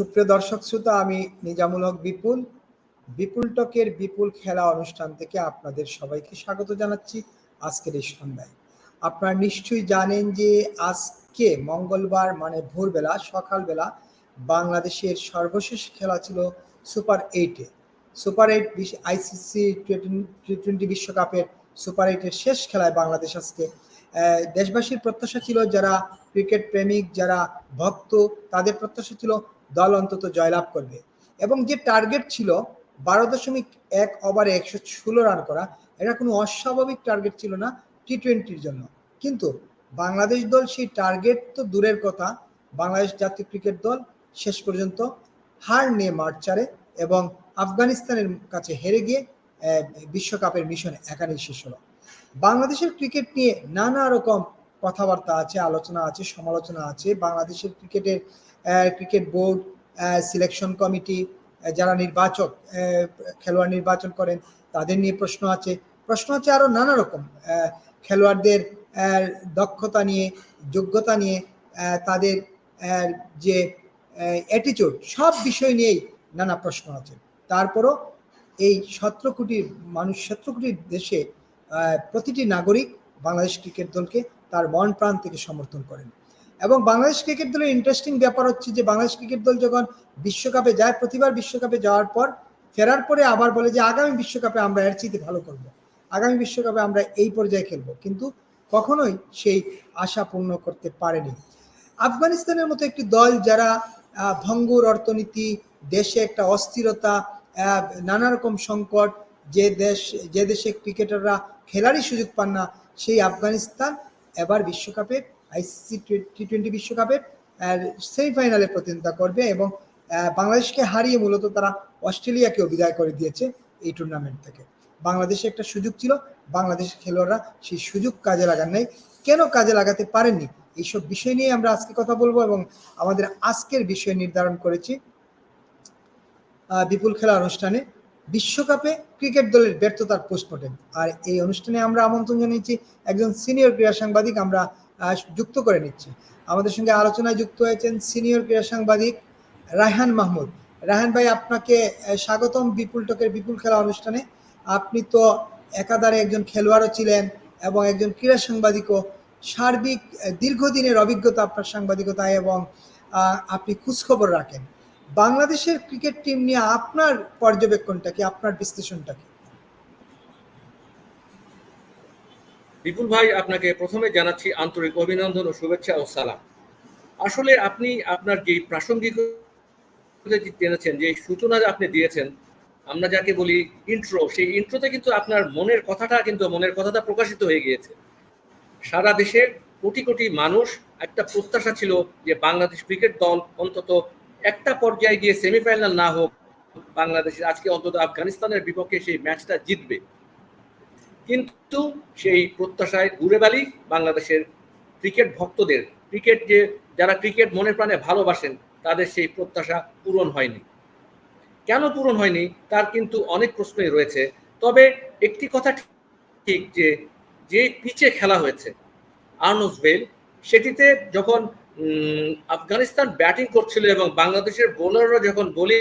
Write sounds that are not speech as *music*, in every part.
সুপ্রিয় দর্শক শ্রোতা, আমি নিজামুল হক বিপুল। বিপুল টকের বিপুল খেলা অনুষ্ঠান থেকে আপনাদের সবাইকে স্বাগত জানাচ্ছি আজকের এই সন্ধ্যায়। আপনারা নিশ্চয়ই জানেন যে আজকে মঙ্গলবার মানে ভোরবেলা, সকালবেলা বাংলাদেশের সর্বশেষ খেলা ছিল সুপার এইটে super eight ICC T twenty বিশ্বকাপের সুপার এইটের শেষ খেলায় বাংলাদেশ আজকে দেশবাসীর প্রত্যাশা ছিল যারা ক্রিকেট প্রেমিক, যারা ভক্ত, তাদের প্রত্যাশা ছিল দল অন্তত জয়লাভ করবে। এবং যে টার্গেট ছিল বারো দশমিক এক ওভারে একশো ষোলো রান করা, এটা কোনো অস্বাভাবিক টার্গেট ছিল না টি টোয়েন্টির জন্য। কিন্তু বাংলাদেশ দল সেই টার্গেট তো দূরের কথা। বাংলাদেশ জাতীয় ক্রিকেট দল শেষ পর্যন্ত হার নিয়ে মাঠ ছাড়ে এবং আফগানিস্তানের কাছে হেরে গিয়ে বিশ্বকাপের মিশন একানি শেষ হলো। বাংলাদেশের ক্রিকেট নিয়ে নানা রকম কথাবার্তা আছে, আলোচনা আছে, সমালোচনা আছে। বাংলাদেশের ক্রিকেটের ক্রিকেট বোর্ড সিলেকশন কমিটি যারা নির্বাচক খেলোয়াড় নির্বাচন করেন, তাদের নিয়ে প্রশ্ন আছে। প্রশ্ন আছে আরও নানা রকম। খেলোয়াড়দের দক্ষতা নিয়ে, যোগ্যতা নিয়ে তাদের যে অ্যাটিটিউড সব বিষয় নিয়েই নানা প্রশ্ন আছে। তারপরও এই সতেরো কোটির মানুষ, সতেরো কোটির দেশে প্রতিটি নাগরিক বাংলাদেশ ক্রিকেট দলকে তার মন প্রাণ থেকে সমর্থন করেন। এবং বাংলাদেশ ক্রিকেট দলের ইন্টারেস্টিং ব্যাপার হচ্ছে যে, বাংলাদেশ ক্রিকেট দল যখন বিশ্বকাপে যায়, প্রতিবার বিশ্বকাপে যাওয়ার পর ফেরার পরে আবার বলে যে, আগামী বিশ্বকাপে আমরা এর চেয়ে ভালো করব। আগামী বিশ্বকাপে আমরা এই পর্যায়ে খেলব। কিন্তু কখনোই সেই আশা পূর্ণ করতে পারেনি। আফগানিস্তানের মতো একটি দল যারা ভঙ্গুর অর্থনীতি, দেশে একটা অস্থিরতা নানা রকম সংকট, যে দেশ, যে দেশে ক্রিকেটাররা খেলারই সুযোগ পান না, সেই আফগানিস্তান এবার বিশ্বকাপের আইসিসি টি টোয়েন্টি বিশ্বকাপের সেমিফাইনালে প্রতিদ্বন্দ্বিতা করবে এবং বাংলাদেশকে হারিয়ে মূলত তারা অস্ট্রেলিয়াকেও বিদায় করে দিয়েছে এই টুর্নামেন্ট থেকে। বাংলাদেশে একটা সুযোগ ছিল, বাংলাদেশের খেলোয়াড়রা সেই সুযোগ কাজে লাগান নাই। কেন কাজে লাগাতে পারেননি? এইসব বিষয় নিয়ে আমরা আজকে কথা বলব এবং আমাদের আজকের বিষয় নির্ধারণ করেছি বিপুল খেলা অনুষ্ঠানে। বিশ্বকাপে ক্রিকেট দলের ব্যর্থতার পোস্টমর্টেম আর এই অনুষ্ঠানে আমরা আমন্ত্রণ জানিয়েছি একজন সিনিয়র ক্রীড়া সাংবাদিক আমরা যুক্ত করে নিচ্ছি। আমাদের সঙ্গে আলোচনায় যুক্ত হয়েছেন সিনিয়র ক্রীড়া সাংবাদিক রায়হান মাহমুদ। রায়হান ভাই, আপনাকে স্বাগতম বিপুল টকের বিপুল খেলা অনুষ্ঠানে। আপনি তো একাধারে একজন খেলোয়াড়ও ছিলেন এবং একজন ক্রীড়া সাংবাদিকও। সার্বিক দীর্ঘদিনের অভিজ্ঞতা আপনার সাংবাদিকতায় এবং আপনি খোঁজখবর রাখেন। বাংলাদেশের ক্রিকেট টিম নিয়ে আপনার পর্যবেক্ষণটা কি, আপনার বিশ্লেষণটা কি? বিপুল ভাই, আপনাকে প্রথমে জানাচ্ছি আন্তরিক অভিনন্দন ও শুভেচ্ছা ও সালাম। আসলে আপনি আপনার যে প্রাসঙ্গিক জেনেছেন, যে সূচনা আপনি দিয়েছেন, আমরা যাকে বলি ইন্ট্রো সেই ইন্ট্রোতে কিন্তু আপনার মনের কথাটা কিন্তু, মনের কথাটা প্রকাশিত হয়ে গিয়েছে। সারা দেশের কোটি কোটি মানুষ একটা প্রত্যাশা ছিল যে বাংলাদেশ ক্রিকেট দল অন্তত একটা পর্যায়ে গিয়ে সেমিফাইনাল না হোক, বাংলাদেশের আজকে অন্তত আফগানিস্তানের বিপক্ষে সেই ম্যাচটা জিতবে। কিন্তু সেই প্রত্যাশায় ঘুরে বালি বাংলাদেশের ক্রিকেট ভক্তদের ক্রিকেট যে, যারা ক্রিকেট মনে প্রাণে ভালোবাসেন, তাদের সেই প্রত্যাশা পূরণ হয়নি। কেন পূরণ হয়নি? তার কিন্তু অনেক প্রশ্নই রয়েছে। তবে একটি কথা ঠিক যে যে পিচে খেলা হয়েছে আর্নসভেল সেটিতে যখন আফগানিস্তান ব্যাটিং করছিল এবং বাংলাদেশের বোলাররা যখন বোলিং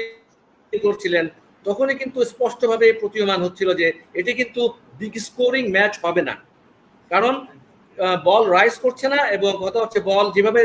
করছিলেন, তখনই কিন্তু স্পষ্টভাবে প্রতীয়মান হচ্ছিল যে এটি কিন্তু বিগ স্কোরিং ম্যাচ হবে না। কারণ বল রাইজ করছে না এবং কথা হচ্ছে বল যেভাবে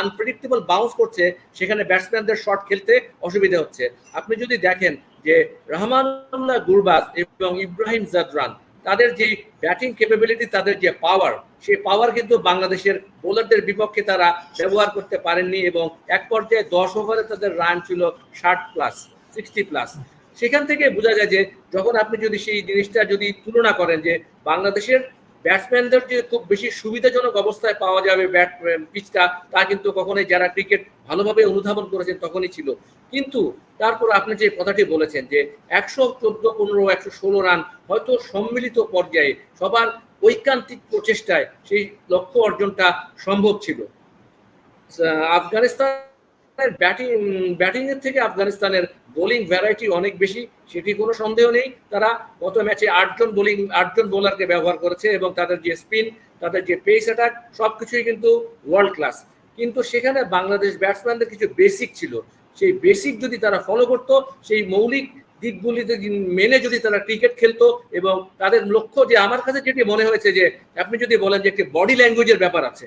আনপ্রেডিক্টেবল বাউন্স করছে, সেখানে ব্যাটসম্যানদের শট খেলতে অসুবিধা হচ্ছে। আপনি যদি দেখেন যে রহমানুল্লাহ গুরবাজ এবং ইব্রাহিম জাদরান তাদের যে ব্যাটিং ক্যাপাবিলিটি তাদের যে পাওয়ার সেই পাওয়ার কিন্তু বাংলাদেশের বোলারদের বিপক্ষে তারা ব্যবহার করতে পারেননি এবং এক পর্যায়ে দশ ওভারে তাদের রান ছিল ষাট প্লাস সিক্সটি প্লাস সেখান থেকে বোঝা যায় যে যখন আপনি যদি সেই জিনিসটা যদি তুলনা করেন যে বাংলাদেশের ব্যাটসম্যানদের যে খুব বেশি সুবিধাজনক অবস্থায় পাওয়া যাবে ব্যাট পিচটা তা কিন্তু কখনোই যারা ক্রিকেট ভালোভাবে অনুধাবন করেছেন তখনই ছিল। কিন্তু তারপর আপনি যে কথাটি বলেছেন যে একশো চোদ্দ, পনেরো, একশো ষোলো রান হয়তো সম্মিলিত পর্যায়ে সবার ঐকান্তিক প্রচেষ্টায় সেই লক্ষ্য অর্জনটা সম্ভব ছিল। আফগানিস্তানের ব্যাটিং ব্যাটিং এর থেকে আফগানিস্তানের বোলিং ভ্যারাইটি অনেক বেশি, সেটি কোনো সন্দেহ নেই। তারা গত ম্যাচে আটজন বোলিং, আটজন বোলারকে ব্যবহার করেছে এবং তাদের যে স্পিন, তাদের যে পেস অ্যাটাক সবকিছুই কিন্তু ওয়ার্ল্ড ক্লাস কিন্তু সেখানে বাংলাদেশ ব্যাটসম্যানদের কিছু বেসিক ছিল। সেই বেসিক যদি তারা ফলো করতো, সেই মৌলিক দিকগুলিতে মেনে যদি তারা ক্রিকেট খেলতো এবং তাদের লক্ষ্য যে আমার কাছে যেটি মনে হয়েছে যে, আপনি যদি বলেন যে একটি বডি ল্যাঙ্গুয়েজের ব্যাপার আছে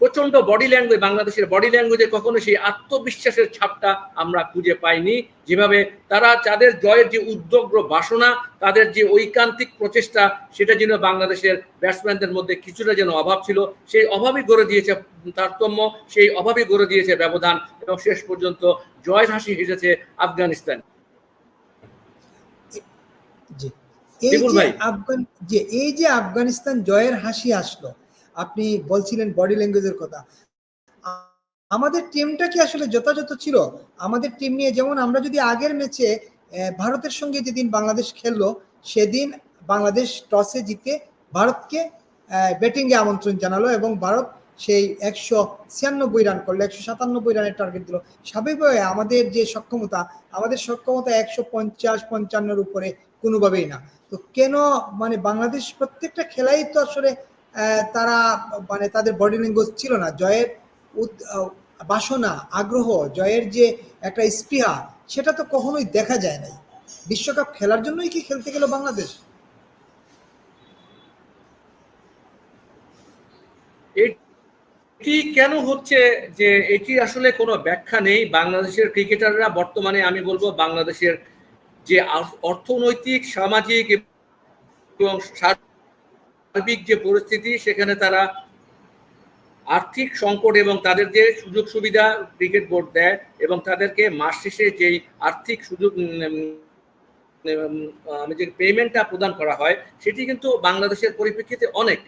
প্রচণ্ড বডি ল্যাঙ্গুয়েজ বাংলাদেশের বডি ল্যাঙ্গুয়েজে কখনো সেই আত্মবিশ্বাসের ছাপটা আমরা খুঁজে পাইনি। যেভাবে তারা তাদের জয়ের যে উদ্যোগ্র বাসনা তাদের যে ঐকান্তিক প্রচেষ্টা সেটা যেন বাংলাদেশের ব্যাটসম্যানদের মধ্যে কিছুটা যেন অভাব ছিল সেই অভাবই গড়ে দিয়েছে তারতম্য সেই অভাবই গড়ে দিয়েছে ব্যবধান এবং শেষ পর্যন্ত জয়ের হাসি হেসেছে আফগানিস্তান। এই যে ভাই। আফগান যে এই যে আফগানিস্তান জয়ের হাসি আসলো আপনি বলছিলেন বডি ল্যাঙ্গুয়েজের কথা। আমাদের টিমটা কি আসলে যথাযথ ছিল? আমাদের টিম নিয়ে যেমন আমরা যদি আগের ম্যাচে ভারতের সঙ্গে যেদিন বাংলাদেশ খেললো, সেদিন বাংলাদেশ টসে জিতে ভারতকে ব্যাটিং এ আমন্ত্রণ জানালো এবং ভারত সেই একশো ছিয়ানব্বই রান করল, একশো সাতানব্বই রানের টার্গেট দিল। স্বাভাবিকভাবে আমাদের যে সক্ষমতা, আমাদের সক্ষমতা একশো পঞ্চাশ পঞ্চান্নর উপরে কোনোভাবেই না। তো কেন মানে বাংলাদেশ প্রত্যেকটা খেলাই তো আসলে তারা মানে তাদের বডি ল্যাঙ্গুয়েজ ছিল না। জয়ের বাসনা, আগ্রহ, জয়ের যে একটা স্পৃহা, সেটা তো কখনোই দেখা যায় নাই। বিশ্বকাপ খেলার জন্যই কি খেলতে গেল বাংলাদেশ? এটি কেন হচ্ছে যে এটি আসলে কোনো ব্যাখ্যা নেই? বাংলাদেশের ক্রিকেটাররা বর্তমানে, আমি বলব, বাংলাদেশের যে অর্থনৈতিক, সামাজিক এবং সার্বিক যে পরিস্থিতি, সেখানে তারা আর্থিক সংকট এবং তাদের যে সুযোগ সুবিধা ক্রিকেট বোর্ড দেয় এবং তাদেরকে মাস শেষে যেই আর্থিক সুযোগ যে পেমেন্টটা প্রদান করা হয়, সেটি কিন্তু বাংলাদেশের পরিপ্রেক্ষিতে অনেক।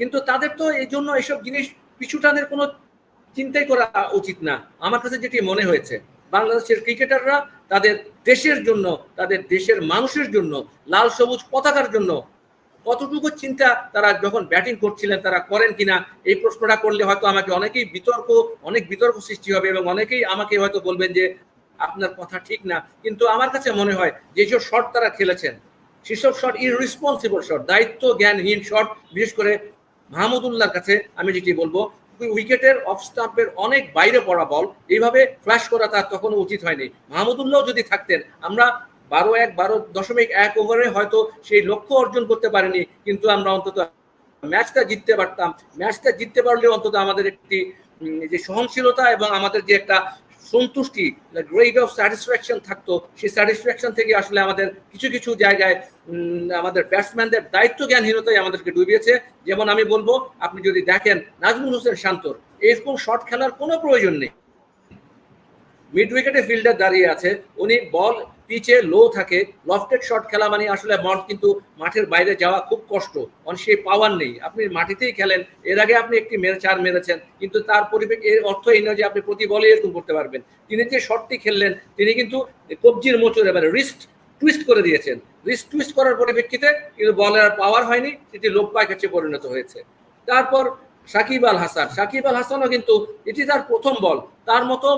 কিন্তু তাদের তো এই জন্য এসব জিনিস পিছুটানের কোনো চিন্তাই করা উচিত না। আমার কাছে যেটি মনে হয়েছে, বাংলাদেশের ক্রিকেটাররা তাদের দেশের জন্য, তাদের দেশের মানুষের জন্য, লাল সবুজ পতাকার জন্য কতটুকু চিন্তা তারা যখন ব্যাটিং করছিলেন, তারা করেন কিনা, এই প্রশ্নটা করলে হয়তো আমাকে অনেকেই বিতর্ক, অনেক বিতর্ক সৃষ্টি হবে এবং অনেকেই আমাকে হয়তো বলবেন যে, আপনার কথা ঠিক না। কিন্তু আমার কাছে মনে হয় যেসব শট তারা খেলেছেন। সেসব শট ইররেসপন্সিবল শট দায়িত্ব জ্ঞানহীন শট বিশেষ করে মাহমুদুল্লাহর কাছে আমি যেটি বলব, উইকেটের অফ স্টাম্পের অনেক বাইরে পড়া বল এইভাবে ফ্ল্যাশ করা তার তখনও উচিত হয়নি। মাহমুদুল্লাহ যদি থাকতেন, আমরা বারো এক, বারো দশমিক এক ওভারে হয়তো সেই লক্ষ্য অর্জন করতে পারেনি, কিন্তু আমরা অন্তত ম্যাচটা জিততে পারতাম। ম্যাচটা জিততে পারলে অন্তত আমাদের একটি যে সহনশীলতা এবং আমাদের যে একটা সন্তুষ্টি গ্রেড অফ স্যাটিসফ্যাকশন থাকতো, সেই স্যাটিসফ্যাকশন থেকে আসলে আমাদের কিছু কিছু জায়গায় আমাদের ব্যাটসম্যানদের দায়িত্ব জ্ঞানহীনতাই আমাদেরকে ডুবিয়েছে। যেমন আমি বলব, আপনি যদি দেখেন নাজমুল হোসেন শান্তর, এরকম শট খেলার কোনো প্রয়োজন নেই। মিড উইকেটে ফিল্ডার দাঁড়িয়ে আছে, উনি বল পিচে লো থাকে লফটেড শট খেলা মানে আসলে বল কিন্তু মাঠের বাইরে যাওয়া খুব কষ্ট। অন সেই পাওয়ার নেই। আপনি মাটিতেই খেলেন, এর আগে আপনি একটি মেরে চার মেরেছেন, কিন্তু তার পরিবেশ, এর অর্থ এই নয় যে আপনি প্রতি বলে এরকম করতে পারবেন। তিনি যে শটটি খেললেন, তিনি কিন্তু কবজির মোচরে মানে রিস্ট টুইস্ট করে দিয়েছেন। রিস্ট টুইস্ট করার পরিপ্রেক্ষিতে কিন্তু বলের পাওয়ার হয়নি, সেটি লোপ পায় কাছে পরিণত হয়েছে। তারপর সাকিব আল হাসান। সাকিব আল হাসানও কিন্তু, এটি তার প্রথম বল তার মতো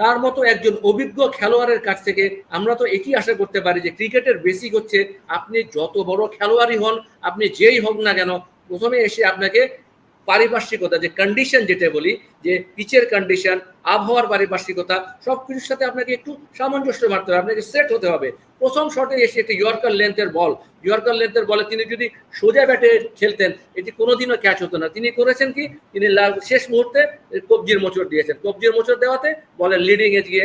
তার মতো একজন অভিজ্ঞ খেলোয়াড়ের কাছ থেকে আমরা তো এটি আশা করতে পারি যে ক্রিকেটের বেসিক হচ্ছে আপনি যত বড় খেলোয়াড়ই হন, আপনি যেই হোক না কেন, প্রথমে এসে আপনাকে পারিপার্শ্বিকতা, যে কন্ডিশন যেটা বলি, যে পিচের কন্ডিশন আবহাওয়ার পারিপার্শ্বিকতা সব কিছুর সাথে আপনাকে একটু সামঞ্জস্য মারতে হবে, আপনাকে সেট হতে হবে। প্রথম শটে এসে একটি ইয়র্কার লেন্থের বল ইয়র্কার লেন্থের বলে তিনি যদি সোজা ব্যাটে খেলতেন, এটি কোনোদিনও ক্যাচ হতো না। তিনি করেছেন কি? তিনি শেষ মুহূর্তে কবজির মোচড় দিয়েছেন। কবজির মোচড় দেওয়াতে বলের লিডিং এ গিয়ে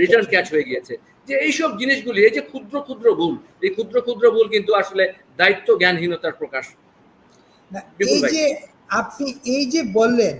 রিটার্ন ক্যাচ হয়ে গিয়েছে। যে এইসব জিনিসগুলি, এই যে ক্ষুদ্র ক্ষুদ্র ভুল, এই ক্ষুদ্র ক্ষুদ্র ভুল কিন্তু আসলে দায়িত্ব জ্ঞানহীনতার প্রকাশ এই যে আপনি এই যে বললেন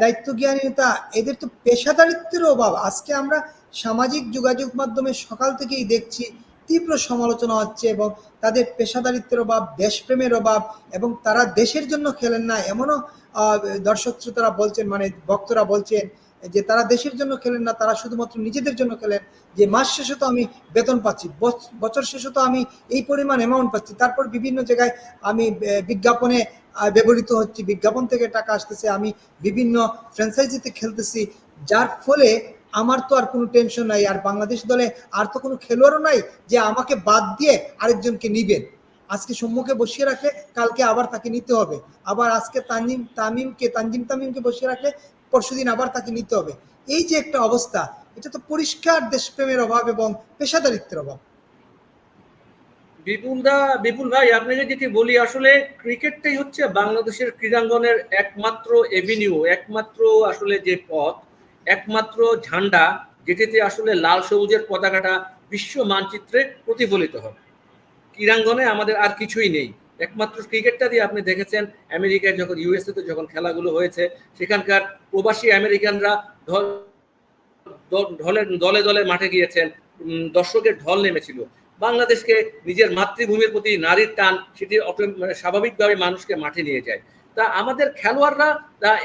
দায়িত্ব জ্ঞানীতা এদের তো পেশাদারিত্বের অভাব। আজকে আমরা সামাজিক যোগাযোগ মাধ্যমে সকাল থেকেই দেখছি তীব্র সমালোচনা হচ্ছে এবং তাদের পেশাদারিত্বের অভাব দেশপ্রেমের অভাব এবং তারা দেশের জন্য খেলেন না। এমনও আহ, দর্শক শ্রোতারা বলছেন মানে ভক্তরা বলছেন যে তারা দেশের জন্য খেলেন না, তারা শুধুমাত্র নিজেদের জন্য খেলেন। যে মাস শেষে তো আমি বেতন পাচ্ছি, বছ- বছর শেষে তো আমি এই পরিমাণ অ্যামাউন্ট পাচ্ছি। তারপর বিভিন্ন জায়গায় আমি বিজ্ঞাপনে ব্যবহৃত হচ্ছি। বিজ্ঞাপন থেকে টাকা আসতেছে, আমি বিভিন্ন ফ্র্যাঞ্চাইজিতে খেলতেছি। যার ফলে আমার তো আর কোনো টেনশন নাই। আর বাংলাদেশ দলে আর তো কোনো খেলোয়াড়ও নাই যে আমাকে বাদ দিয়ে আরেকজনকে নিবেন আজকে সম্মুখে বসিয়ে রাখলে, কালকে আবার তাকে নিতে হবে। আবার আজকে তানজিম তামিমকে তানজিম তামিমকে বসিয়ে রাখলে পরশুদিন আবার তাকে নিতে হবে। এই যে একটা অবস্থা, এটা তো পরিষ্কার দেশপ্রেমের অভাব এবং পেশাদারিত্বের অভাব। বিপুল দা, বিপুল ভাই আপনাকে যেটি বলি, আসলে ক্রিকেটটাই হচ্ছে বাংলাদেশের ক্রীড়াঙ্গনের একমাত্র এভিনিউ একমাত্র আসলে যে পথ, একমাত্র ঝান্ডা, যেটিতে আসলে লাল সবুজের পতাকাটা বিশ্ব মানচিত্রে প্রতিফলিত হয় ক্রীড়াঙ্গনে আমাদের আর কিছুই নেই। একমাত্র ক্রিকেটটা দিয়ে আপনি দেখেছেন আমেরিকায় যখন ইউএসএ তে যখন খেলাগুলো হয়েছে, সেখানকার প্রবাসী আমেরিকানরা ঢল- ঢলের ঢলে, দলে দলে মাঠে গিয়েছেন দর্শকের ঢল নেমেছিল। বাংলাদেশকে নিজের মাতৃভূমির প্রতি নারীর টান, সেটি মানে স্বাভাবিকভাবে মানুষকে মাঠে নিয়ে যায়। তা আমাদের খেলোয়াড়রা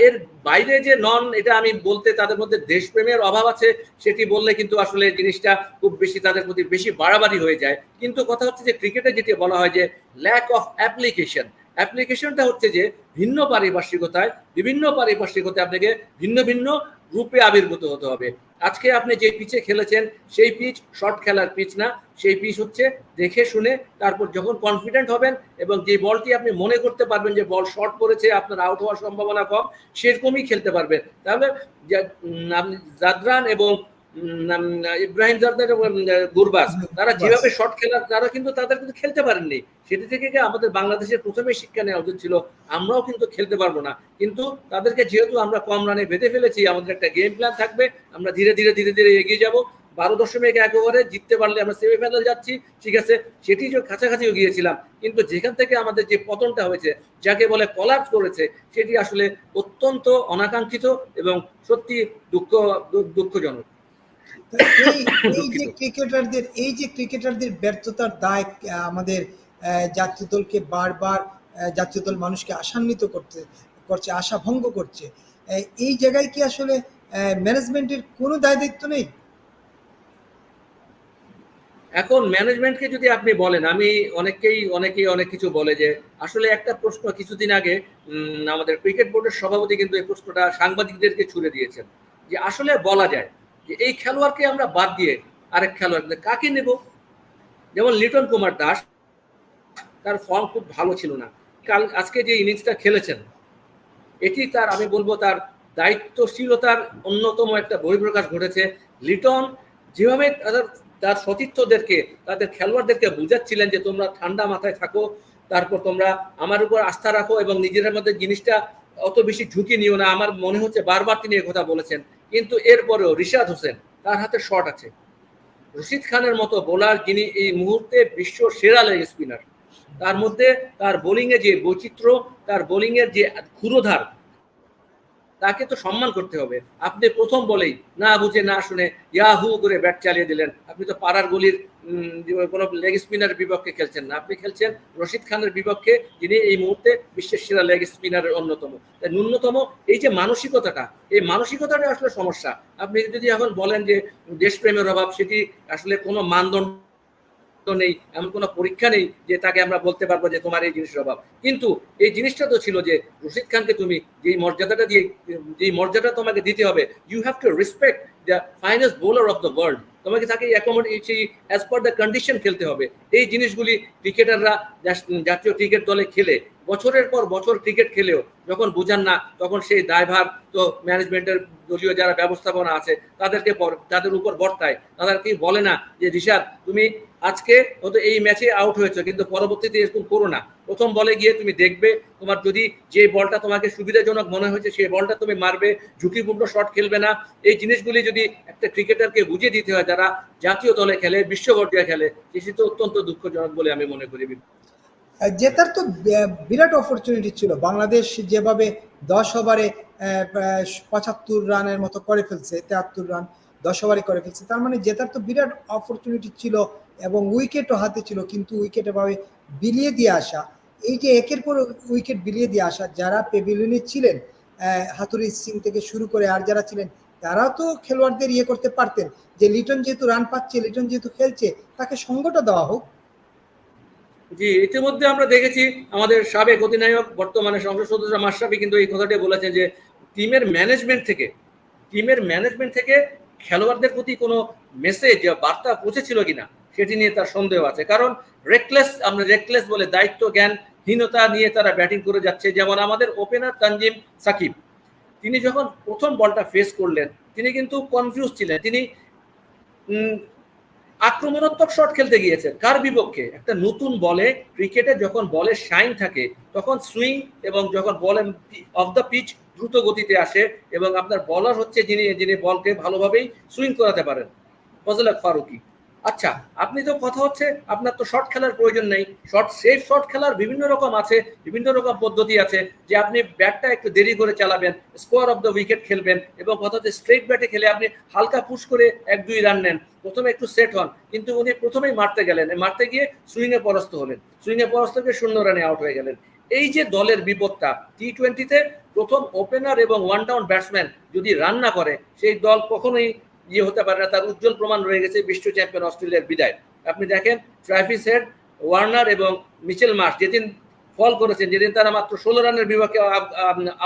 এর বাইরে যে নন, এটা আমি বলতে তাদের মধ্যে দেশপ্রেমের অভাব আছে, সেটি বললে কিন্তু আসলে জিনিসটা খুব বেশি তাদের প্রতি বেশি বাড়াবাড়ি হয়ে যায়। কিন্তু কথা হচ্ছে যে ক্রিকেটে যেটি বলা হয় যে ল্যাক অফ অ্যাপ্লিকেশন অ্যাপ্লিকেশনটা হচ্ছে যে ভিন্ন পারিপার্শ্বিকতায়, বিভিন্ন পারিপার্শ্বিকতায় আপনাকে ভিন্ন ভিন্ন রূপে আবির্ভূত হতে হবে। আজকে আপনি যে পিচে খেলেছেন, সেই পিচ শর্ট খেলার পিচ না, সেই পিচ হচ্ছে দেখে শুনে তারপর যখন কনফিডেন্ট হবেন এবং যে বলটি আপনি মনে করতে পারবেন যে বল শর্ট পড়েছে আপনার আউট হওয়ার সম্ভাবনা কম, সেরকমই খেলতে পারবেন। তাহলে আপনি জাদরান এবং ইব্রাহিম এবং গুরবাস তারা যেভাবে শর্ট খেলার তারা কিন্তু তাদের কিন্তু খেলতে পারেননি। সেটি থেকে আমাদের বাংলাদেশের প্রথমে শিক্ষা নেওয়া উচিত ছিল আমরাও কিন্তু খেলতে পারব না। কিন্তু তাদেরকে যেহেতু আমরা কম রানে বেঁধে ফেলেছি আমাদের একটা গেম প্ল্যান থাকবে আমরা ধীরে ধীরে ধীরে ধীরে এগিয়ে যাব। বারো দশমিক এক ওভারে জিততে পারলে আমরা সেমিফাইনাল যাচ্ছি ঠিক আছে? সেটি যে কাছাকাছিও গিয়েছিলাম। কিন্তু যেখান থেকে আমাদের যে পতনটা হয়েছে যাকে বলে কলাপস করেছে সেটি আসলে অত্যন্ত অনাকাঙ্ক্ষিত এবং সত্যি দুঃখ দুঃখজনক। এই *coughs* যে ক্রিকেটারদের এই যে ক্রিকেটারদের ব্যর্থতার দায় আমাদের জাতীয় দলকে বারবার জাতীয় দল মানুষকে আশান্বিত করতে করছে আশা ভঙ্গ করছে এই জায়গায় কি আসলে ম্যানেজমেন্টের কোনো দায় দায়িত্ব নেই? এখন ম্যানেজমেন্টকে যদি আপনি বলেন আমি অনেকেই অনেকেই অনেক কিছু বলে যে আসলে একটা প্রশ্ন কিছুদিন আগে উম, আমাদের ক্রিকেট বোর্ডের সভাপতি কিন্তু এই প্রশ্নটা সাংবাদিকদেরকে ছুড়ে দিয়েছেন যে আসলে বলা যায় যে এই খেলোয়াড়কে আমরা বাদ দিয়ে আরেক খেলোয়াড় কাকে নেব? যেমন লিটন কুমার দাস, তার ফর্ম খুব ভালো ছিল না। কাল, আজকে যে ইনিংসটা খেলেছেন, এটি তার, আমি বলব তার দায়িত্বশীলতার অন্যতম একটা বহিঃপ্রকাশ ঘটেছে। লিটন যেভাবে তাদের, তার সতীর্থদেরকে, তাদের খেলোয়াড়দেরকে বুঝাচ্ছিলেন যে তোমরা ঠান্ডা মাথায় থাকো, তারপর তোমরা আমার উপর আস্থা রাখো এবং নিজেদের মধ্যে জিনিসটা অত বেশি ঝুঁকি নিও না। আমার মনে হচ্ছে বারবার তিনি কথা বলেছেন। কিন্তু এরপরেও রিশাদ হোসেন তার হাতে শট আছে। রশিদ খানের মতো বোলার যিনি এই মুহূর্তে বিশ্ব সেরা লেগ স্পিনার তার মধ্যে তার বোলিং এ যে বৈচিত্র্য, তার বোলিংয়ের যে ক্ষুরোধার তাকে তো সম্মান করতে হবে। আপনি প্রথম বলেই না বুঝে, না শুনে ইয়াহু করে ব্যাট চালিয়ে দিলেন। আপনি তো পাড়ার গলির কোনো লেগ স্পিনারের বিপক্ষে খেলছেন না। আপনি খেলছেন রশিদ খানের বিপক্ষে, যিনি এই মুহূর্তে বিশ্বের সেরা লেগ স্পিনারের অন্যতম। তাই ন্যূনতম এই যে মানসিকতাটা, এই মানসিকতাটা আসলে সমস্যা। আপনি যদি এখন বলেন যে দেশপ্রেমের অভাব, সেটি আসলে কোনো মানদণ্ড নেই, এমন কোনো পরীক্ষা নেই যে তাকে আমরা বলতে পারব যে তোমার এই জিনিসের অভাব। কিন্তু এই জিনিসটা তো ছিল যে রশিদ খানকে তুমি যেই মর্যাদাটা দিয়ে, যেই মর্যাদা তোমাকে দিতে হবে you have to respect the finest bowler of the world তোমাকে তাকে accommodate as per the condition খেলতে হবে। এই জিনিসগুলি ক্রিকেটাররা জাতীয় ক্রিকেট দলে খেলে। বছরের পর বছর ক্রিকেট খেলেও যখন বুঝান না, তখন সেই দায়ভার তো ম্যানেজমেন্টের দলীয় যারা ব্যবস্থাপনা আছে, তাদেরকে তাদের উপর বর্তায়। তাদেরকে বলে না যে রিশাদ তুমি আজকে হয়তো এই ম্যাচে আউট হয়েছে, কিন্তু পরবর্তীতে এরকম করো না। প্রথম বলে গিয়ে তুমি দেখবে, তোমার যদি যে বলটা তোমাকে সুবিধাজনক মনে হয়েছে, সেই বলটা তুমি মারবে, ঝুঁকিপূর্ণ শট খেলবে না। এই জিনিসগুলি যদি একটা ক্রিকেটারকে বুঝিয়ে দিতে হয়, যারা জাতীয় দলে খেলে বিশ্ব পর্যায়ে খেলে সেটি তো অত্যন্ত দুঃখজনক বলে আমি মনে করি। জেতার তো বিরাট অপরচুনিটি ছিল। বাংলাদেশ যেভাবে দশ ওভারে পঁচাত্তর রানের মতো করে ফেলছে তেহাত্তর রান দশ ওভারে করে ফেলছে, তার মানে জেতার তো বিরাট অপরচুনিটি ছিল এবং উইকেটও হাতে ছিল, কিন্তু উইকেট এভাবে বিলিয়ে দিয়ে আসা, এই যে একের পর উইকেট বিলিয়ে দিয়ে আসা, যারা পেভিলিয়নে ছিলেন হাতুরি সিং থেকে শুরু করে আর যারা ছিলেন, তারাও তো খেলোয়াড়দের ইয়ে করতে পারতেন যে লিটন যেহেতু রান পাচ্ছে, লিটন যেহেতু খেলছে, তাকে সঙ্গটা দেওয়া হোক। জি, ইতিমধ্যে আমরা দেখেছি আমাদের সাবেক অধিনায়ক, বর্তমানে সংসদ সদস্য মাশরাফি কিন্তু এই কথাটি বলেছেন যে টিমের ম্যানেজমেন্ট থেকে, টিমের ম্যানেজমেন্ট থেকে খেলোয়াড়দের প্রতি কোনো মেসেজ বার্তা পৌঁছেছিল কিনা, সেটি নিয়ে তার সন্দেহ আছে। কারণ রেকলেস আমরা রেকলেস বলে দায়িত্ব জ্ঞান হীনতা নিয়ে তারা ব্যাটিং করে যাচ্ছে, যেমন আমাদের ওপেনার তানজিম সাকিব। তিনি যখন প্রথম বলটা ফেস করলেন, তিনি কিন্তু কনফিউজ ছিলেন। তিনি আক্রমণাত্মক শট খেলতে গিয়েছেন কার বিপক্ষে? একটা নতুন বলে, ক্রিকেটে যখন বলের শাইন থাকে, তখন সুইং এবং যখন বল অফ দ্য পিচ দ্রুত গতিতে আসে এবং আপনার বলার হচ্ছে যিনি যিনি বলকে ভালোভাবেই সুইং করাতে পারেন। ফজল হক ফারুকি। আচ্ছা আপনি তো কথা হচ্ছে, আপনার তো শর্ট খেলার প্রয়োজন নেই। শর্ট সেফ শর্ট খেলার বিভিন্ন রকম আছে, বিভিন্ন রকম পদ্ধতি আছে, যে আপনি ব্যাটটা একটু দেরি করে চালাবেন স্কোয়ার অফ দ্য উইকেট খেলবেন, এবং কথা হচ্ছে স্ট্রেট ব্যাটে খেলে আপনি হালকা পুশ করে এক দুই রান নেন, প্রথমে একটু সেট হন, কিন্তু উনি প্রথমেই মারতে গেলেন মারতে গিয়ে সুইংয়ে পরাস্ত হলেন সুইংয়ে পরাস্ত হয়ে শূন্য রানে আউট হয়ে গেলেন। এই যে দলের বিপদটা টি টোয়েন্টিতে প্রথম ওপেনার এবং ওয়ান ডাউন ব্যাটসম্যান যদি রান না করে, সেই দল কখনোই ইয়ে হতে পারে না তার উজ্জ্বল প্রমাণ রয়ে গেছে বিশ্ব চ্যাম্পিয়ন অস্ট্রেলিয়ার বিদায়। আপনি দেখেন ট্রাফিস হেড ওয়ার্নার এবং মিচেল মার্স যেদিন ফল করেছেন যেদিন তারা মাত্র ষোলো রানের বিভাগে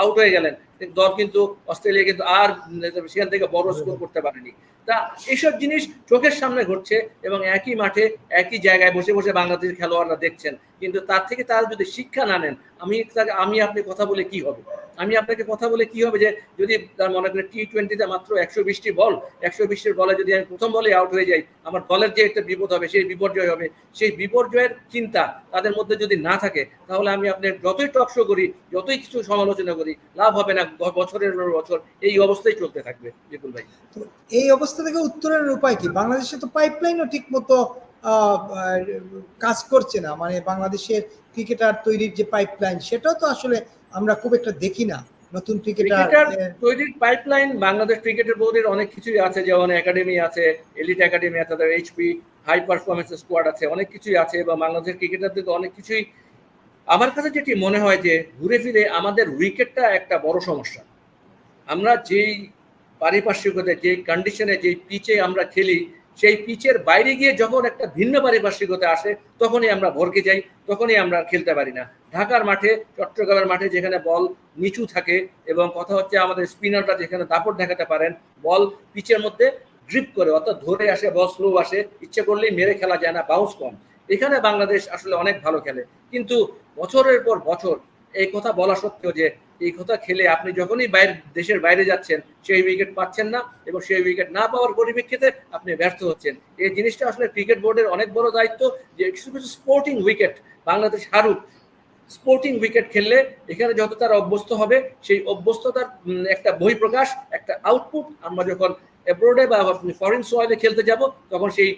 আউট হয়ে গেলেন দল কিন্তু অস্ট্রেলিয়া কিন্তু আর সেখান থেকে বড় স্কোর করতে পারেনি। তা এইসব জিনিস চোখের সামনে ঘটছে এবং একই মাঠে একই জায়গায় বসে বসে বাংলাদেশের খেলোয়াড়রা দেখছেন। কিন্তু তার থেকে তারা যদি শিক্ষা না নেন, আমি তাকে, আমি আপনি কথা বলে কি হবে? আমি আপনাকে কথা বলে কি হবে যে, যদি তার মনে করে টি টোয়েন্টিতে মাত্র একশো বিশটি বল, একশো বিশটির বলে যদি আমি প্রথম বলে আউট হয়ে যাই, আমার দলের যে একটা বিপদ হবে, সেই বিপর্যয় হবে। সেই বিপর্যয়ের চিন্তা তাদের মধ্যে যদি না থাকে, তাহলে আমি আপনার যতই টক শো করি, যতই কিছু সমালোচনা করি, লাভ হবে না বছরের বছর এই অবস্থায় চলতে থাকবে। বিপুল ভাই। এই অবস্থা থেকে উত্তরের উপায় কি? বাংলাদেশে তো পাইপলাইনও ঠিক মতো কাজ করছে না। মানে বাংলাদেশের ক্রিকেটার তৈরির যে পাইপলাইন সেটাও তো আসলে আমরা খুব একটা দেখি না। নতুন ক্রিকেটার তৈরির পাইপলাইন বাংলাদেশ ক্রিকেটের বোর্ডের অনেক কিছুই আছে। যেমন একাডেমি আছে এলিট একাডেমি আছে তাদের এইচপি হাই পারফরমেন্স স্কোয়াড আছে অনেক কিছুই আছে এবং বাংলাদেশের ক্রিকেটারদের অনেক কিছুই আমার কাছে যেটি মনে হয় যে ঘুরে ফিরে আমাদের উইকেটটা একটা বড় সমস্যা। আমরা যেই পারিপার্শ্বিকতা যে কন্ডিশনে যে পিচে আমরা খেলি সেই পিচের বাইরে গিয়ে যখন একটা ভিন্ন পারিপার্শ্বিকতা আসে, তখনই আমরা ভরকে যাই, তখনই আমরা খেলতে পারি না। ঢাকার মাঠে, চট্টগ্রামের মাঠে যেখানে বল নিচু থাকে এবং কথা হচ্ছে আমাদের স্পিনাররা যেখানে দাপট দেখাতে পারেন, বল পিচের মধ্যে ড্রিপ করে, অর্থাৎ ধরে আসে, বল স্লো আসে, ইচ্ছে করলেই মেরে খেলা যায় না বাউন্স কম। এখানে বাংলাদেশ আসলে অনেক ভালো খেলে। কিন্তু বছরের পর বছর এই কথা বলা সত্ত্বেও যে এই কথা খেলে আপনি যখনই বাইরে, দেশের বাইরে যাচ্ছেন, সেই উইকেট পাচ্ছেন না এবং সেই উইকেট না পাওয়ার পরিপ্রেক্ষিতে আপনি ব্যর্থ হচ্ছেন। এই জিনিসটা আসলে ক্রিকেট বোর্ডের অনেক বড় দায়িত্ব যে কিছু কিছু স্পোর্টিং উইকেট বাংলাদেশ হারুক। স্পোর্টিং উইকেট খেললে এখানে যত তার অভ্যস্ত হবে, সেই অভ্যস্ততার একটা বহিঃপ্রকাশ, একটা আউটপুট আমরা যখন অ্যাব্রোডে বা ফরেন সোয়েলে খেলতে যাব, তখন সেই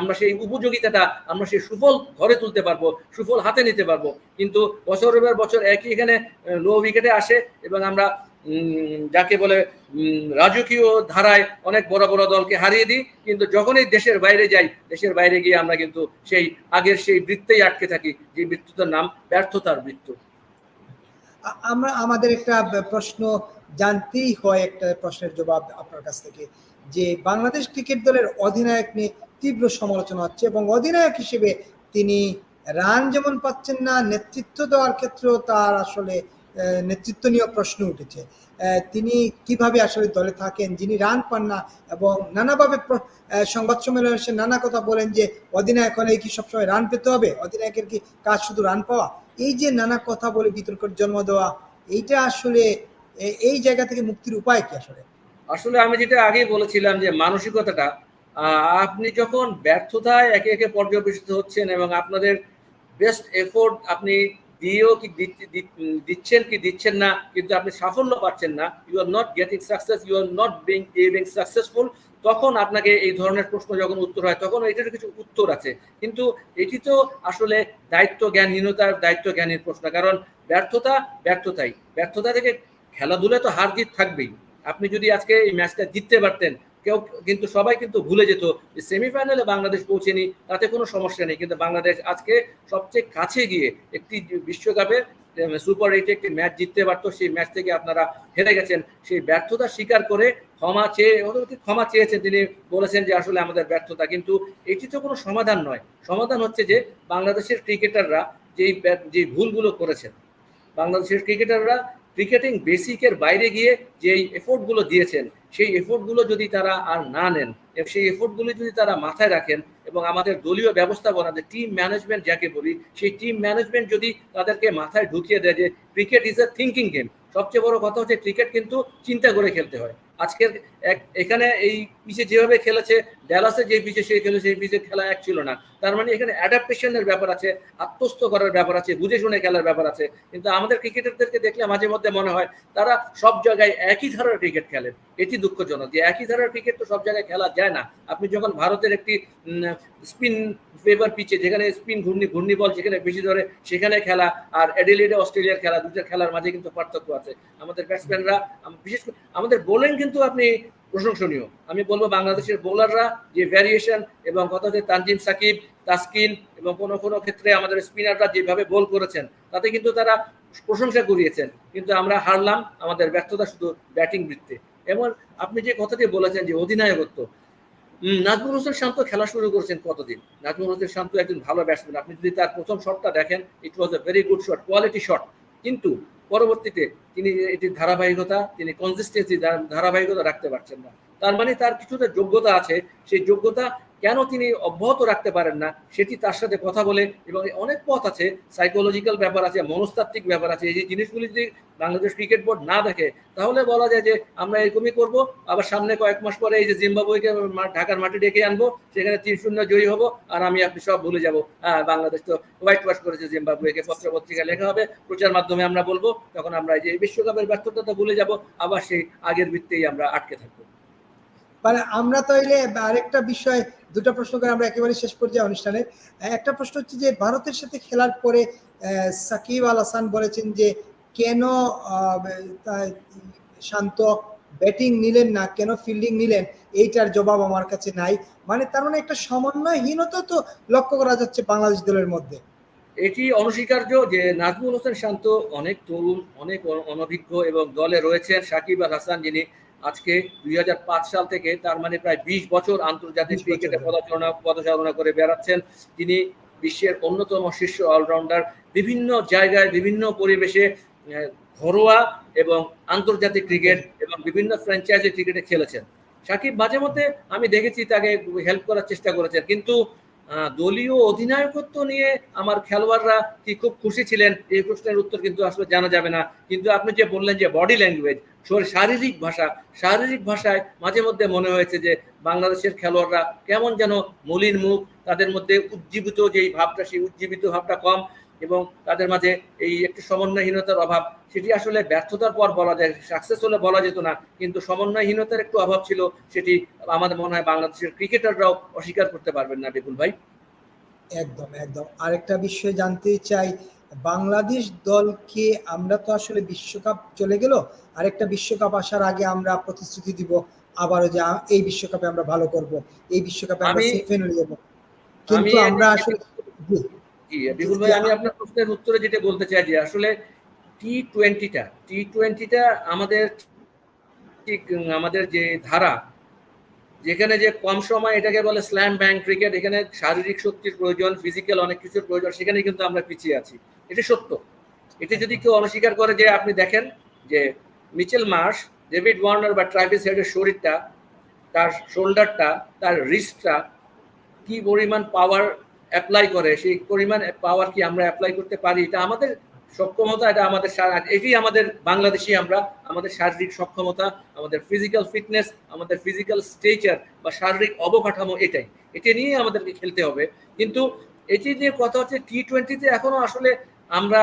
আমরা সেই উপযোগিতাটা, আমরা সেই সুফল ঘরে তুলতে পারব, সুফল হাতে নিতে পারব। কিন্তু বছরের পর বছর একই এখানে লো উইকেটে আসে এবং আমরা যাকে বলে রাজকীয় ধারায় অনেক বড় বড় দলকে হারিয়ে দিই। কিন্তু যখনই দেশের বাইরে যাই, দেশের বাইরে গিয়ে আমরা কিন্তু সেই আগের সেই বৃত্তেই আটকে থাকি, যে বৃত্তটার নাম ব্যর্থতার বৃত্ত। আমরা, আমাদের একটা প্রশ্ন জানতেই হয়, একটা প্রশ্নের জবাব আপনার কাছ থেকে। যে বাংলাদেশ ক্রিকেট দলের অধিনায়ক নিয়ে তীব্র সমালোচনা হচ্ছে এবং অধিনায়ক হিসেবে তিনি রান যেমন পাচ্ছেন না, নেতৃত্ব দেওয়ার ক্ষেত্রেও তার আসলে নেতৃত্ব নিয়ে প্রশ্ন উঠেছে। তিনি কীভাবে আসলে দলে থাকেন, যিনি রান পান না এবং নানাভাবে সংবাদ সম্মেলনে এসে নানা কথা বলেন যে, অধিনায়ক হলে কি সবসময় রান পেতে হবে? অধিনায়কের কি কাজ শুধু রান পাওয়া? এই যে নানা কথা বলে বিতর্কের জন্ম দেওয়া, এইটা আসলে এই জায়গা থেকে মুক্তির উপায় কি আসলে? আসলে আমি যেটা আগেই বলেছিলাম যে, মানসিকতাটা আপনি যখন ব্যর্থতায় একে একে পর্যবেসিত হচ্ছেন এবং আপনাদের বেস্ট এফোর্ট আপনি দিয়েও কি দিচ্ছেন কি দিচ্ছেন না, কিন্তু আপনি সাফল্য পাচ্ছেন না you are not getting success you are not being being successful তখন আপনাকে এই ধরনের প্রশ্ন যখন উত্তর হয়, তখন এটার কিছু উত্তর আছে। কিন্তু এটি তো আসলে দায়িত্ব জ্ঞানহীনতার দায়িত্ব জ্ঞানের প্রশ্ন, কারণ ব্যর্থতা ব্যর্থতাই। ব্যর্থতা থেকে খেলাধুলায় তো হার জিত থাকবেই। আপনি যদি আজকে এই ম্যাচটা জিততে পারতেন কেউ কিন্তু সবাই কিন্তু ভুলে যেত যে সেমিফাইনালে বাংলাদেশ পৌঁছেনি, তাতে কোনো সমস্যা নেই। কিন্তু বাংলাদেশ আজকে সবচেয়ে কাছে গিয়ে একটি বিশ্বকাপে সুপার এইটে একটি ম্যাচ জিততে পারতো। সেই ম্যাচ থেকে আপনারা হেরে গেছেন। সেই ব্যর্থতা স্বীকার করে ক্ষমা চেয়ে ক্ষমা চেয়েছেন তিনি। বলেছেন যে আসলে আমাদের ব্যর্থতা। কিন্তু এটি তো কোনো সমাধান নয়। সমাধান হচ্ছে যে বাংলাদেশের ক্রিকেটাররা যেই যে ভুলগুলো করেছেন, বাংলাদেশের ক্রিকেটাররা ক্রিকেটিং বেসিকের বাইরে গিয়ে যেই এফোর্টগুলো দিয়েছেন সেই এফোর্টগুলো যদি তারা আর না নেন সেই এফোর্টগুলো যদি তারা মাথায় রাখেন, এবং আমাদের দলীয় ব্যবস্থাপনা, যে টিম ম্যানেজমেন্ট যাকে বলি, সেই টিম ম্যানেজমেন্ট যদি তাদেরকে মাথায় ঢুকিয়ে দেয় যে cricket is a thinking game সবচেয়ে বড় কথা হচ্ছে ক্রিকেট কিন্তু চিন্তা করে খেলতে হয়। আজকের এক, এখানে এই পিচে যেভাবে খেলেছে ড্যালাসে যে পিচে সে খেলে সেই পিচে খেলা এক ছিল না। তার মানে এখানে অ্যাডাপ্টেশনের ব্যাপার আছে, আত্মস্থ করার ব্যাপার আছে, বুঝে শুনে খেলার ব্যাপার আছে। কিন্তু আমাদের ক্রিকেটারদেরকে দেখলে মাঝে মধ্যে মনে হয়, তারা সব জায়গায় একই ধারার ক্রিকেট খেলেন এটি দুঃখজনক যে একই ধারার ক্রিকেট তো সব জায়গায় খেলা যায় না। আপনি যখন ভারতের একটি স্পিন ফেভার পিচে যেখানে স্পিন ঘূর্ণি ঘূর্ণি বল যেখানে বেশি ধরে, সেখানে খেলা, আর অ্যাডিলেডে অস্ট্রেলিয়ার খেলা, দুটো খেলার মাঝে কিন্তু পার্থক্য আছে। আমাদের ব্যাটসম্যানরা বিশেষ করে, আমাদের বোলিং কিন্তু আপনি প্রশংসনীয়। আমি বলব বাংলাদেশের বোলাররা যে ভ্যারিয়েশন এবং কথা হচ্ছে তানজিম সাকিব, তাসকিন এবং কোনো কোনো ক্ষেত্রে আমাদের স্পিনাররা যেভাবে বল করেছেন, তাতে কিন্তু তারা প্রশংসা করিয়েছেন কিন্তু আমরা হারলাম, আমাদের ব্যর্থতা শুধু ব্যাটিং বৃত্তে। এবং আপনি যে কথাটি বলেছেন যে অধিনায়কত্ব নাজমুল হোসেন শান্ত খেলা শুরু করেছেন কতদিন? নাজমুল হোসেন শান্ত একজন ভালো ব্যাটসম্যান আপনি যদি তার প্রথম শটটা দেখেন it was a very good shot quality shot কিন্তু পরবর্তীতে তিনি এটির ধারাবাহিকতা, তিনি কনসিস্টেন্সি ধারাবাহিকতা রাখতে পারছেন না। তার মানে তার কিছুটা যোগ্যতা আছে। সেই যোগ্যতা কেন তিনি অব্যাহত রাখতে পারেন না, সেটি তার সাথে কথা বলে এবং অনেক পথ আছে সাইকোলজিক্যাল ব্যাপার আছে, মনস্তাত্ত্বিক ব্যাপার আছে, এই যে জিনিসগুলি যদি বাংলাদেশ ক্রিকেট বোর্ড না দেখে, তাহলে বলা যায় যে আমরা এরকমই করব, আবার সামনে কয়েক মাস পরে এই যে জিম্বাবুয়েকে ঢাকার মাটি ডেকে আনব, সেখানে তিন শূন্য জয়ী হব, আর আমি আপনি সব ভুলে যাব। হ্যাঁ বাংলাদেশ তো হোয়াইট ওয়াশ করেছে জিম্বাবুয়েকে পত্র পত্রিকা লেখা হবে, প্রচার মাধ্যমে আমরা বলব, তখন আমরা এই যে বিশ্বকাপের ব্যর্থতা ভুলে যাব, আবার সেই আগের বৃত্তেই আমরা আটকে থাকব। মানে আমরা তাইলে আরেকটা বিষয়, দুটো প্রশ্ন করে আমরা একেবারে শেষ পর্যায়ে অনুষ্ঠানে। একটা প্রশ্ন হচ্ছে যে, ভারতের সাথে খেলার পরে সাকিব আল হাসান বলেছেন যে, কেন শান্ত ব্যাটিং নিলেন না, কেন ফিল্ডিং নিলেন? এইটার জবাব আমার কাছে নাই। মানে তার মানে একটা সমন্বয়হীনতা তো লক্ষ্য করা যাচ্ছে বাংলাদেশ দলের মধ্যে। এটি অনস্বীকার্য যে, নাজমুল হোসেন শান্ত অনেক তরুণ, অনেক অনভিজ্ঞ এবং দলে রয়েছেন সাকিব আল হাসান যিনি। আজকে দুই হাজার পাঁচ সাল থেকে তার মানে প্রায় বিশ বছর আন্তর্জাতিক 20 ক্রিকেটে হ্যাঁ। পদচারণা পদচারণা করে বেড়াচ্ছেন। তিনি বিশ্বের অন্যতম শীর্ষ অলরাউন্ডার। বিভিন্ন জায়গায় বিভিন্ন পরিবেশে ঘরোয়া এবং আন্তর্জাতিক ক্রিকেট এবং বিভিন্ন ফ্র্যাঞ্চাইজি ক্রিকেটে খেলেছেন। সাকিব মাঝে মধ্যে আমি দেখেছি তাকে হেল্প করার চেষ্টা করেছেন। কিন্তু দলীয় অধিনায়কত্ব নিয়ে আমার খেলোয়াড়রা কি খুব খুশি ছিলেন? এই প্রশ্নের উত্তর কিন্তু আসলে জানা যাবে না। কিন্তু আপনি যে বললেন যে বডি ল্যাঙ্গুয়েজ শারীরিক ভাষা, শারীরিক ভাষায় মাঝে মধ্যে মনে হয়েছে যে বাংলাদেশের খেলোয়াড়রা কেমন যেন মলিন মুখ, তাদের মধ্যে উজ্জীবিত যেই ভাবটা, সেই উজ্জীবিত ভাবটা কম। এবং তাদের মাঝে এই একটু সমন্বয়হীনতার অভাব সেটি আসলে ব্যর্থতার পর বলা যায় সাকসেস হলে বলা যেত না কিন্তু সমন্বয়হীনতার একটু অভাব ছিল সেটি আমাদের মনে হয় বাংলাদেশের ক্রিকেটাররাও অস্বীকার করতে পারবেন না বিপুল ভাই। একদম একদম। আরেকটা বিষয় জানতে চাই বাংলাদেশ দলকে আমরা তো আসলে বিশ্বকাপ চলে গেল আরেকটা বিশ্বকাপ আসার আগে আমরা প্রতিশ্রুতি দিব আবারও যে এই বিশ্বকাপে আমরা ভালো করব এই বিশ্বকাপে আমরা আমি- সেমিফাইনালে যাব। কিন্তু আমরা আসলে বিপুল ভাই, আমি আপনার প্রশ্নের উত্তরে যেটা বলতে চাই যে আসলে টি টোয়েন্টিটা টি টোয়েন্টিটা আমাদের ঠিক আমাদের যে ধারা, যেখানে যে কম সময় এটাকে বলে স্ল্যাম ব্যাংক ক্রিকেট এখানে শারীরিক শক্তির প্রয়োজন ফিজিক্যাল অনেক কিছুর প্রয়োজন সেখানে কিন্তু আমরা পিছিয়ে আছি। এটা সত্য। এটা যদি কেউ অস্বীকার করে যে আপনি দেখেন যে মিচেল মার্শ, ডেভিড ওয়ার্নার বা ট্রাভিস হেডের শরীরটা, তার শোল্ডারটা, তার রিস্টটা কি পরিমাণ পাওয়ার অ্যাপ্লাই করে, সেই পরিমাণ পাওয়ার কি আমরা অ্যাপ্লাই করতে পারি, এটা আমাদের সক্ষমতা, এটা আমাদের এটি আমাদের বাংলাদেশি আমরা, আমাদের শারীরিক সক্ষমতা, আমাদের ফিজিক্যাল ফিটনেস আমাদের ফিজিক্যাল স্টেচার বা শারীরিক অবকাঠামো এটাই। এটা নিয়ে আমাদেরকে খেলতে হবে। কিন্তু এটি নিয়ে কথা হচ্ছে টি টোয়েন্টিতে এখনও আসলে আমরা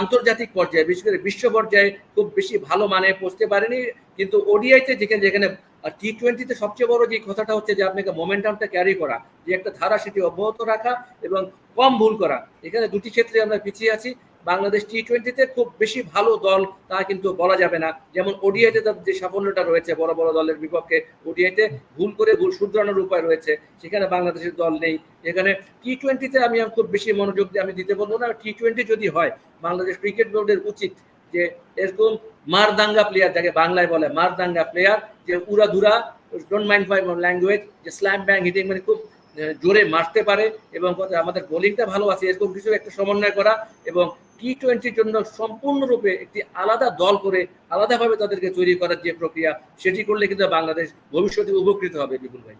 আন্তর্জাতিক পর্যায়ে, বিশেষ করে বিশ্ব পর্যায়ে খুব বেশি ভালো মানে পৌঁছতে পারিনি কিন্তু ওডিআইতে যেখানে যেখানে আর টি টোয়েন্টিতে সবচেয়ে বড় যে কথাটা হচ্ছে যে আপনাকে মোমেন্টামটা ক্যারি করা, যে একটা ধারা সেটি অব্যাহত রাখা এবং কম ভুল করা। এখানে দুটি ক্ষেত্রে আমরা পিছিয়ে আছি। বাংলাদেশ টি টোয়েন্টিতে খুব বেশি ভালো দল তা কিন্তু বলা যাবে না। যেমন ওডিআইতে তাদের যে সাফল্যটা রয়েছে, বড় বড় দলের বিপক্ষে ওডিআইতে ভুল করে ভুল শুধরানোর উপায় রয়েছে। সেখানে বাংলাদেশের দল নেই। এখানে টি টোয়েন্টিতে আমি খুব বেশি মনোযোগ দিয়ে আমি দিতে বলব না। টি টোয়েন্টি যদি হয়, বাংলাদেশ ক্রিকেট বোর্ডের উচিত যে এরকম মারদাঙ্গা প্লেয়ার যাকে বাংলায় বলে, মারদাঙ্গা প্লেয়ার যে উড়াধুরা ডোন্ট মাইন্ড মাই ল্যাঙ্গুয়েজ যে স্ল্যাম ব্যাং হিটিং মানে খুব জোরে মারতে পারে এবং আমাদের বোলিংটা ভালো আছে, এরকম কিছু একটা সমন্বয় করা এবং টি টোয়েন্টির জন্য সম্পূর্ণরূপে একটি আলাদা দল করে, আলাদাভাবে তাদেরকে তৈরি করার যে প্রক্রিয়া, সেটি করলে কিন্তু বাংলাদেশ ভবিষ্যতে উপকৃত হবে, বিপুল ভাই।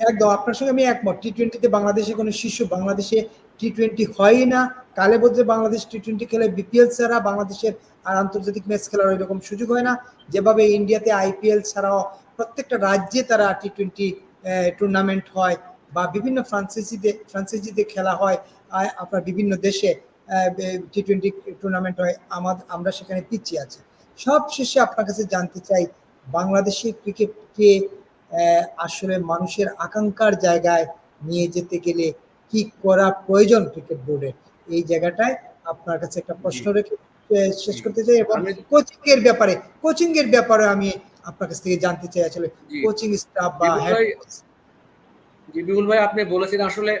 একদম, আপনার সঙ্গে আমি একমত টি টোয়েন্টিতে বাংলাদেশে কোনো শিশু, বাংলাদেশে টি টোয়েন্টি হয়ই না। কালে বলতে বাংলাদেশ টি টোয়েন্টি খেলে বিপিএল ছাড়া বাংলাদেশের আর আন্তর্জাতিক ম্যাচ খেলার এরকম সুযোগ হয় না। যেভাবে ইন্ডিয়াতে আইপিএল ছাড়াও প্রত্যেকটা রাজ্যে তারা টি টোয়েন্টি টুর্নামেন্ট হয় বা বিভিন্ন ফ্রান্সাইজিতে ফ্রান্সাইজিতে খেলা হয়। আপনার বিভিন্ন দেশে টি টোয়েন্টি টুর্নামেন্ট হয়। আমাদের আমরা সেখানে পিছিয়ে আছি। সব শেষে আপনার কাছে জানতে চাই বাংলাদেশের ক্রিকেটকে আসলে মানুষের আকাঙ্ক্ষার জায়গায় নিয়ে যেতে গেলে কি করা প্রয়োজন ক্রিকেট বোর্ডের এই জায়গাটায় আপনার কাছে একটা প্রশ্ন রেখে শেষ করতে চাই এবং কোচিং এর ব্যাপারে কোচিং এর ব্যাপারে আমি আপনার কাছ থেকে জানতে চাই আসলে। কোচিং স্টাফ বা head ভাই- আপনি বলেছেন আসলে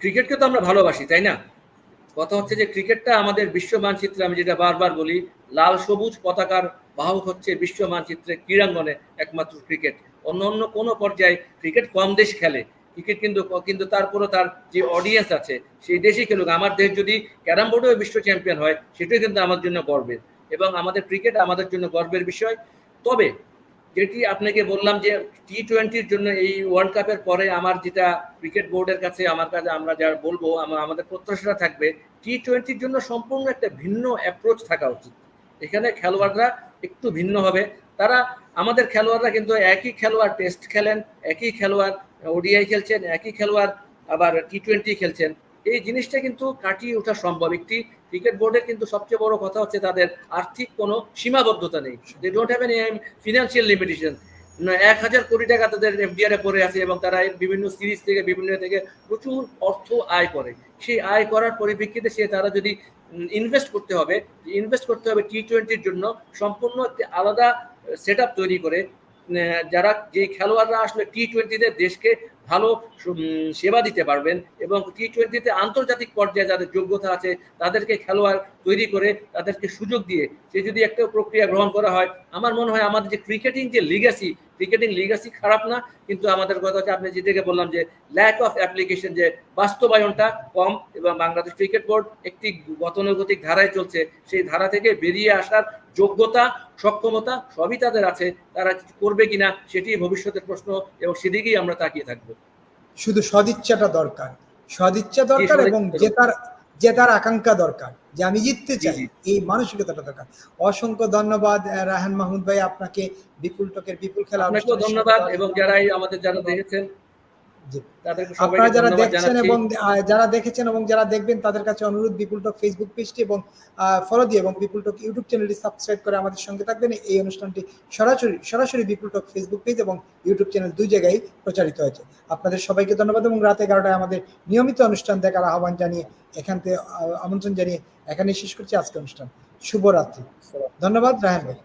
ক্রিকেটকে তো আমরা ভালোবাসি তাই না? কথা হচ্ছে যে ক্রিকেটটা আমাদের বিশ্ব মানচিত্রে আমি যেটা বারবার বলি লাল সবুজ পতাকার বাহক হচ্ছে বিশ্ব মানচিত্রে ক্রীড়াঙ্গনে একমাত্র ক্রিকেট। অন্য অন্য কোনো পর্যায়ে ক্রিকেট কম দেশ খেলে। ক্রিকেট কিন্তু কিন্তু তারপরও তার যে অডিয়েন্স আছে, সেই দেশেই খেলুক। আমার দেশ যদি ক্যারাম বোর্ডেও বিশ্ব চ্যাম্পিয়ন হয়, সেটাই কিন্তু আমার জন্য গর্বের। এবং আমাদের ক্রিকেট আমাদের জন্য গর্বের বিষয়। তবে যেটি আপনাকে বললাম যে টি টোয়েন্টির জন্য এই ওয়ার্ল্ড কাপের পরে আমার যেটা ক্রিকেট বোর্ডের কাছে, আমার কাছে আমরা যা বলব, আমা- আমাদের প্রত্যাশাটা থাকবে টি টোয়েন্টির জন্য সম্পূর্ণ একটা ভিন্ন অ্যাপ্রোচ থাকা উচিত। এখানে খেলোয়াড়রা একটু ভিন্ন হবে। তারা আমাদের খেলোয়াড়রা কিন্তু একই খেলোয়াড় টেস্ট খেলেন, একই খেলোয়াড় ওডিআই খেলছেন, একই খেলোয়াড় আবার টি টোয়েন্টি খেলছেন। এই জিনিসটা কিন্তু কাটিয়ে ওঠা সম্ভব। একটি ক্রিকেট বোর্ডের কিন্তু সবচেয়ে বড় কথা হচ্ছে তাদের আর্থিক কোনো সীমাবদ্ধতা নেই। They don't have any financial limitation এক হাজার কোটি টাকা তাদের এফডিআর পড়ে আছে এবং তারা বিভিন্ন সিরিজ থেকে, বিভিন্ন থেকে প্রচুর অর্থ আয় করে। সেই আয় করার পরিপ্রেক্ষিতে সে তারা যদি ইনভেস্ট করতে হবে ইনভেস্ট করতে হবে টি টোয়েন্টির জন্য, সম্পূর্ণ একটি আলাদা সেট তৈরি করে যারা যে খেলোয়াড়রা আসলে টি টোয়েন্টিতে দেশকে ভালো সেবা দিতে পারবেন এবং টি টোয়েন্টিতে আন্তর্জাতিক পর্যায়ে যাদের যোগ্যতা আছে, তাদেরকে খেলোয়াড় তৈরি করে তাদেরকে সুযোগ দিয়ে, সে যদি একটা প্রক্রিয়া গ্রহণ করা হয়, আমার মনে হয় আমাদের যে ক্রিকেটিং যে লিগাসি ক্রিকেটিং লিগাসি খারাপ না কিন্তু আমাদের কথা হচ্ছে আপনি যেটাকে বললাম যে ল্যাক অফ অ্যাপ্লিকেশন যে বাস্তবায়নটা কম এবং বাংলাদেশ ক্রিকেট বোর্ড একটি গতানুগতিক ধারায় চলছে সেই ধারা থেকে বেরিয়ে আসার যোগ্যতা সক্ষমতা সবই তাদের আছে তারা করবে কিনা সেটি ভবিষ্যতের প্রশ্ন এবং সেদিকেই আমরা তাকিয়ে থাকব। শুধু সদিচ্ছাটা দরকার। সদিচ্ছা দরকার এবং জেতার জেতার আকাঙ্ক্ষা দরকার যে আমি জিততে চাই। এই মানসিকতাটা দরকার অসংখ্য ধন্যবাদ রাহান মাহমুদ ভাই আপনাকে বিপুল টকের বিপুল খেলা ধন্যবাদ এবং যারা আমাদের যারা দেখেছেন আপনারা যারা দেখছেন এবং যারা দেখেছেন এবং যারা দেখবেন তাদের কাছে অনুরোধ বিপুল টক ফেসবুক পেজটি এবং ফলো দিয়ে এবং বিপুল টক ইউটিউব চ্যানেলটি সাবস্ক্রাইব করে আমাদের সঙ্গে থাকবেন। এই অনুষ্ঠানটি সরাসরি সরাসরি বিপুল টক ফেসবুক পেজ এবং ইউটিউব চ্যানেল দুই জায়গায় প্রচারিত হয়েছে। আপনাদের সবাইকে ধন্যবাদ এবং রাত এগারোটায় আমাদের নিয়মিত অনুষ্ঠান দেখার আহ্বান জানিয়ে এখান থেকে আমন্ত্রণ জানিয়ে এখানে শেষ করছি আজকে অনুষ্ঠান। শুভরাত্রি। ধন্যবাদ রাহান ভাই।